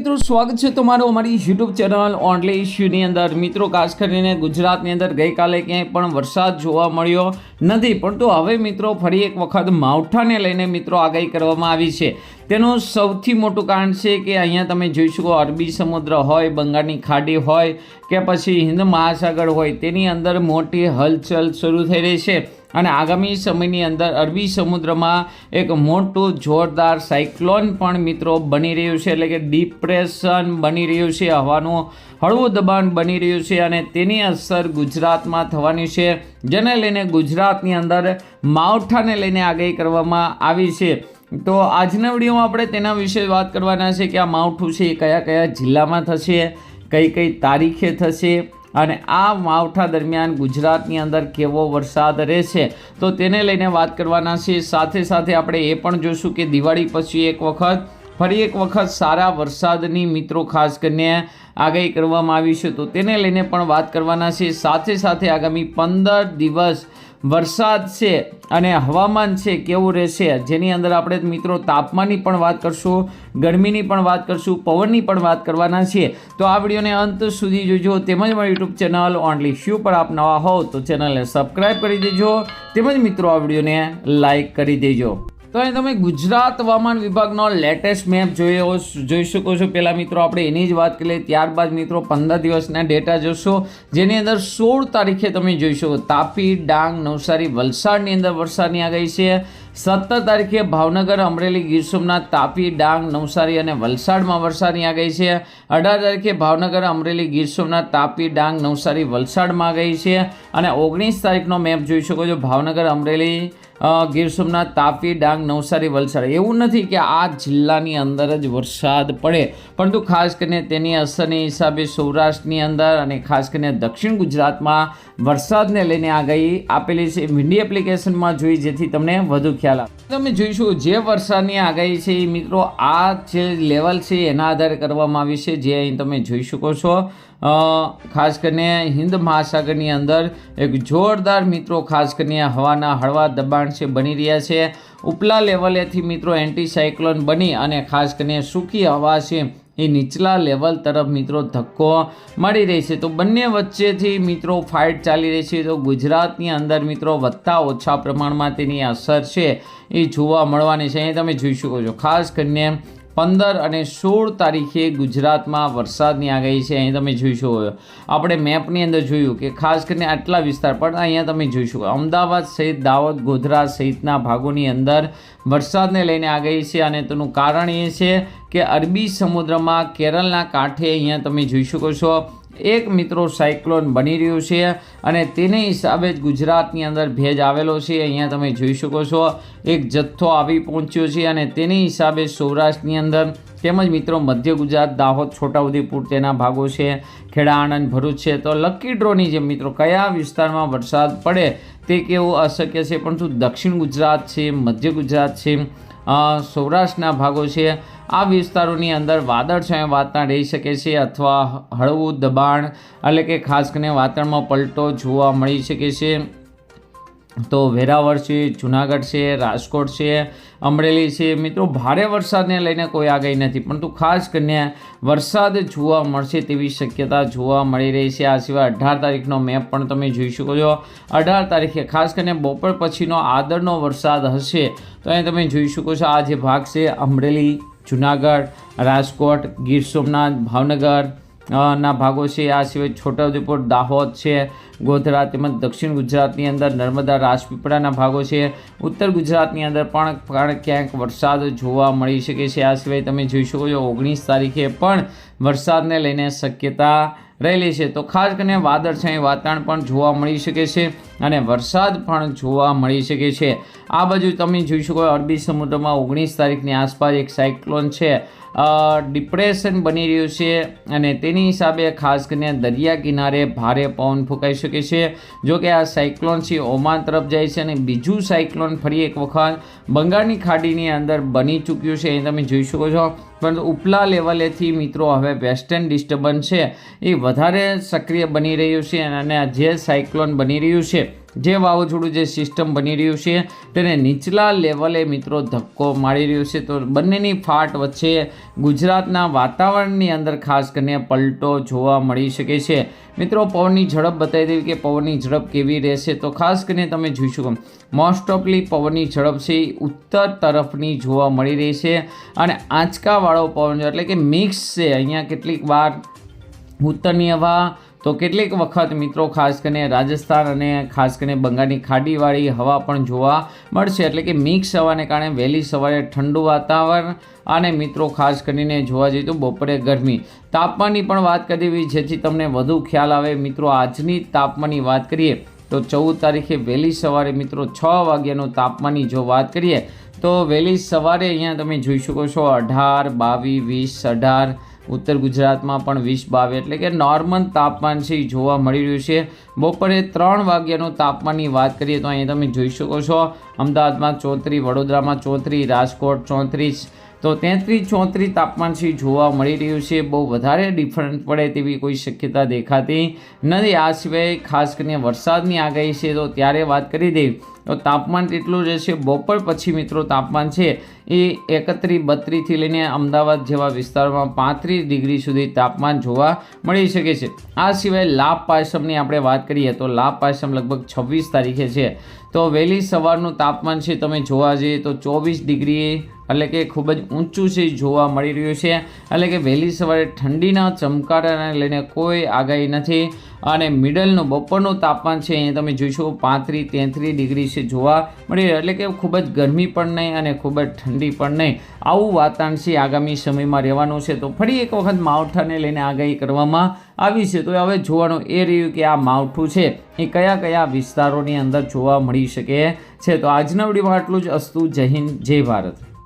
મિત્રો, સ્વાગત છે તમારું અમારી યુટ્યુબ ચેનલ ઓનલી ઇશ્યુની અંદર. મિત્રો, ખાસ કરીને ગુજરાતની અંદર ગઈકાલે ક્યાંય પણ વરસાદ જોવા મળ્યો. નથી, પરંતુ હવે મિત્રો ફરી એક વખત માવઠાને લઈને મિત્રો આગાહી કરવામાં આવી છે. તેનું સૌથી મોટું કારણ છે કે અહીંયા તમે જોઈ શકો અરબી સમુદ્ર હોય, બંગાળની ખાડી હોય કે પછી હિન્દ મહાસાગર હોય, તેની અંદર મોટી હલચલ શરૂ થઈ રહી છે. અને આગામી સમયની અંદર અરબી સમુદ્રમાં એક મોટું જોરદાર સાયક્લોન પણ મિત્રો બની રહ્યું છે, એટલે કે ડિપ્રેશન બની રહ્યું છે, હવાનું હળવું દબાણ બની રહ્યું છે અને તેની અસર ગુજરાતમાં થવાની છે. જેને લઈને ગુજરાતની અંદર માવઠાને લઈને આગાહી કરવામાં આવી છે. તો આજના વિડીયોમાં આપણે તેના વિશે વાત કરવાના છે કે આ માવઠું છે એ કયા કયા જિલ્લામાં થશે, કઈ કઈ તારીખે થશે અને આ માવઠા દરમિયાન ગુજરાતની અંદર કેવો વરસાદ રહેશે. તો તેને લઈને વાત કરવાના છે. સાથે સાથે આપણે એ પણ જોઈશું કે દિવાળી પછી એક વખત ફરી એક વખત સારા વરસાદની મિત્રો ખાસ કરીને આગાહી કરવામાં આવી છે. તો તેને લઈને પણ વાત કરવાના છે. સાથે સાથે આગામી પંદર દિવસ વરસાદ છે અને હવામાન છે કેવું રહેશે જેની અંદર આપણે મિત્રો તાપમાનની પણ વાત કરશું, ગરમીની પણ વાત કરશું, પવનની પણ વાત કરવાના છીએ તો આ વિડીયોને અંત સુધી જોજો. તેમજ મારી યુટ્યુબ ચેનલ ઓનલી શ્યુ પર આપ નવા હોવ તો ચેનલને સબસ્ક્રાઈબ કરી દેજો. તેમજ મિત્રો આ વિડીયોને લાઈક કરી દેજો. તો અહીં તમે ગુજરાત હવામાન વિભાગનો લેટેસ્ટ મેપ જોયો જોઈ શકો છો. પહેલાં મિત્રો, આપણે એની જ વાત કરીએ. ત્યારબાદ મિત્રો, પંદર દિવસના ડેટા જોશો. જેની અંદર સોળ તારીખે તમે જોઈ શકો. તાપી, ડાંગ, નવસારી, વલસાડની અંદર વરસાદની આગાહી છે. સત્તર તારીખે ભાવનગર, અમરેલી, ગીર સોમનાથ, તાપી, ડાંગ, નવસારી અને વલસાડમાં વરસાદની આગાહી છે. અઢાર તારીખે ભાવનગર, અમરેલી, ગીર સોમનાથ, તાપી, ડાંગ, નવસારી, વલસાડમાં આગાહી છે. અને ઓગણીસ તારીખનો મેપ જોઈ શકો છો. ભાવનગર, અમરેલી ગીર સોમનાથ, તાપી, ડાંગ, નવસારી, વલસાડ. એવું નથી કે આ જિલ્લાની અંદર જ વરસાદ પડે. પરંતુ ખાસ કરીને તેની અસરની હિસાબે સૌરાષ્ટ્રની અંદર અને ખાસ કરીને દક્ષિણ ગુજરાતમાં વરસાદને લઈને આગાહી આપેલી છે. વિન્ડી એપ્લિકેશનમાં જોઈ જેથી તમને વધુ ખ્યાલ આવે. તમે જોઈશું જે વરસાદની આગાહી છે એ મિત્રો આ જે લેવલ છે એના આધારે કરવામાં આવી છે. જે અહીં તમે જોઈ શકો છો. ખાસ કરીને હિન્દ મહાસાગરની અંદર એક જોરદાર મિત્રો ખાસ કરીને હવાના હળવા દબાણ છે, બની રહ્યા છે. ઉપલા લેવલેથી મિત્રો એન્ટીસાયક્લોન બની અને ખાસ કરીને સૂકી હવા છે, એ નીચલા લેવલ તરફ મિત્રો ધક્કો મળી રહી છે. તો બંને વચ્ચેથી મિત્રો ફાઇટ ચાલી રહી છે. તો ગુજરાતની અંદર મિત્રો વધતા ઓછા પ્રમાણમાં તેની અસર છે, એ જોવા મળવાની છે. અહીં તમે જોઈ શકો છો. ખાસ કરીને પંદર અને સોળ તારીખે ગુજરાતમાં વરસાદની આગાહી છે. અહીં તમે જોઈશો, આપણે મેપની અંદર જોયું કે ખાસ કરીને આટલા વિસ્તાર પણ અહીંયા તમે જોઈ શકો અમદાવાદ સહિત દાહોદ, ગોધરા સહિતના ભાગોની અંદર વરસાદને લઈને આગાહી છે અને તેનું કારણ એ છે કે અરબી સમુદ્રમાં કેરળના કાંઠે અહીંયા તમે જોઈ શકો છો. એક મિત્રો સાયક્લોન બની રહ્યું છે અને તેને હિસાબે જ ગુજરાતની અંદર ભેજ આવેલો છે. અહીંયા તમે જોઈ શકો છો, એક જથ્થો આવી પહોંચ્યો છે અને તેની હિસાબે સૌરાષ્ટ્રની અંદર તેમજ મિત્રો મધ્ય ગુજરાત, દાહોદ, છોટાઉદેપુર તેના ભાગો છે. ખેડા, આણંદ, ભરૂચ છે. તો લકી ડ્રોની જેમ મિત્રો કયા વિસ્તારમાં વરસાદ પડે તે કેવું અશક્ય છે? પરંતુ દક્ષિણ ગુજરાત છે, મધ્ય ગુજરાત છે. સૌરાષ્ટ્રના ભાગો છે. આ વિસ્તારોની અંદર વાદળછાયા વાતાવરણ રહી શકે છે અથવા હળવું દબાણ, એટલે કે ખાસ કરીને વાતાવરણમાં પલટો જોવા મળી શકે છે. તો વેરાવળ છે, જુનાગઢ છે, રાજકોટ છે, અમરેલી છે. મિત્રો, ભારે વરસાદને લઈને કોઈ આગાહી નથી, પરંતુ ખાસ કરીને વરસાદ જોવા મળશે તેવી શક્યતા જોવા મળી રહી છે. આ સિવાય અઢાર તારીખનો મેપ પણ તમે જોઈ શકો છો. અઢાર તારીખે ખાસ કરીને બપોર પછીનો આદરનો વરસાદ હશે, તો અહીં તમે જોઈ શકો છો આ જે ભાગ છે, અમરેલી, જુનાગઢ, રાજકોટ, ગીર સોમનાથ, ભાવનગર ના ભાગો છે. આ સિવાય છોટાઉદેપુર, દાહોદ છે. ગોધરા તેમજ દક્ષિણ ગુજરાતની અંદર નર્મદા, રાજપીપળાના ભાગો છે. ઉત્તર ગુજરાતની અંદર પણ ક્યાંક વરસાદ જોવા મળી શકે છે. આ સિવાય તમે જોઈ શકો છો, ઓગણીસ તારીખે પણ વરસાદને લઈને શક્યતા રહેલી છે. તો ખાસ કરીને વાદળછાયું વાતાવરણ પણ જોવા મળી શકે છે. અને વરસાદ પણ જોવા મળી શકે છે. આ બાજુ તમે જોઈ શકો અરબી સમુદ્રમાં ઓગણીસ તારીખની આસપાસ એક સાયક્લોન છે. ડિપ્રેશન બની રહ્યું છે અને તેની હિસાબે ખાસ કરીને દરિયા કિનારે ભારે પવન ફૂંકાઈ શકે છે. જો કે આ સાયક્લોન છે, ઓમાન તરફ જાય છે અને બીજું સાયક્લોન ફરી એક વખત બંગાળની ખાડીની અંદર બની ચૂક્યું છે. એ તમે જોઈ શકો છો, પરંતુ ઉપલા લેવલેથી મિત્રો હવે વેસ્ટર્ન ડિસ્ટર્બન્સ છે. એ વધારે સક્રિય બની રહ્યું છે અને જે સાયક્લોન બની રહ્યું છે જે વાવાઝોડું જે સિસ્ટમ બની રહ્યું છે, તેને નીચલા લેવલે મિત્રો ધક્કો મારી રહ્યું છે. તો બંનેની ફાટ વચ્ચે ગુજરાતના વાતાવરણની અંદર ખાસ કરીને પલટો જોવા મળી શકે છે. મિત્રો, પવનની ઝડપ બતાવી દેવી કે પવનની ઝડપ કેવી રહેશે? તો ખાસ કરીને તમે જોઈશું મોસ્ટ ઓફલી પવનની ઝડપ છે ઉત્તર તરફની જોવા મળી રહી છે. અને આંચકાવાળો પવન એટલે કે મિક્સ છે. અહીંયા કેટલીક વાર ઉત્તરની હવા તો કેટલીક વખત મિત્રો, ખાસ કરીને રાજસ્થાન અને ખાસ કરીને બંગાળની ખાડીવાળી હવા પણ જોવા મળશે. એટલે કે મિક્સ હવાને કારણે વહેલી સવારે ઠંડુ વાતાવરણ અને મિત્રો, ખાસ કરીને જોવા જઈએ તો બપોરે ગરમી. તાપમાનની પણ વાત કરવી જેથી તમને વધુ ખ્યાલ આવે. મિત્રો, આજની તાપમાનની વાત કરીએ તો ચૌદ તારીખે વહેલી સવારે મિત્રો, છ વાગ્યાનું તાપમાનની જો વાત કરીએ, તો વહેલી સવારે અહીંયા તમે જોઈ શકો છો અઢાર, બાવીસ વીસ અઢાર ઉત્તર ગુજરાતમાં પણ વીસ બાવે, એટલે કે નોર્મલ તાપમાન છે જોવા મળી રહ્યું છે. બપોરે ત્રણ વાગ્યાનું તાપમાનની વાત કરીએ તો અહીંયા તમે જોઈ શકો છો, અમદાવાદમાં ચોત્રીસ, વડોદરામાં ચોત્રીસ, રાજકોટ ચોત્રીસ. તો તેત્રીસ, ચોત્રીસ તાપમાન છે જોવા મળી રહ્યું છે. બહુ વધારે ડિફરન્ટ પડે તેવી કોઈ શક્યતા દેખાતી નથી. આ સિવાય ખાસ કરીને વરસાદની આગાહી છે તો ત્યારે વાત કરી દઈએ તો તાપમાન કેટલું રહેશે બપોર પછી મિત્રો તાપમાન છે, એ એકત્રીસ બત્રીસથી લઈને અમદાવાદ જેવા વિસ્તારોમાં પાંત્રીસ ડિગ્રી સુધી તાપમાન જોવા મળી શકે છે. આ સિવાય લાભ પાયસમની આપણે વાત કરીએ તો લાભ પાયસમ લગભગ છવ્વીસ તારીખે છે. તો વહેલી સવારનું તાપમાન છે, તમે જોવા જઈએ તો ચોવીસ ડિગ્રી એટલે કે ખૂબ જ ઊંચું છે, જોવા મળી રહ્યું છે. એટલે કે વહેલી સવારે ઠંડીના ચમકારાને લઈને કોઈ આગાહી નથી. અને મિડલનું બપોરનું તાપમાન છે, અહીંયા તમે જોઈશો પાંત્રીસ તેત્રીસ ડિગ્રી છે જોવા મળી એટલે કે ખૂબ જ ગરમી પણ નહીં અને ખૂબ જ ઠંડી પણ નહીં. આવું વાતાવરણ છે, આગામી સમયમાં રહેવાનું છે. તો ફરી એક વખત માવઠાને લઈને આગાહી કરવામાં આવી છે. તો હવે જોવાનું એ રહ્યું કે આ માવઠું છે, એ કયા કયા વિસ્તારોની અંદર જોવા મળી શકે છે. તો આજના વિડીયોમાં આટલું જ. અસ્તુ, જય હિન્દ, જય ભારત.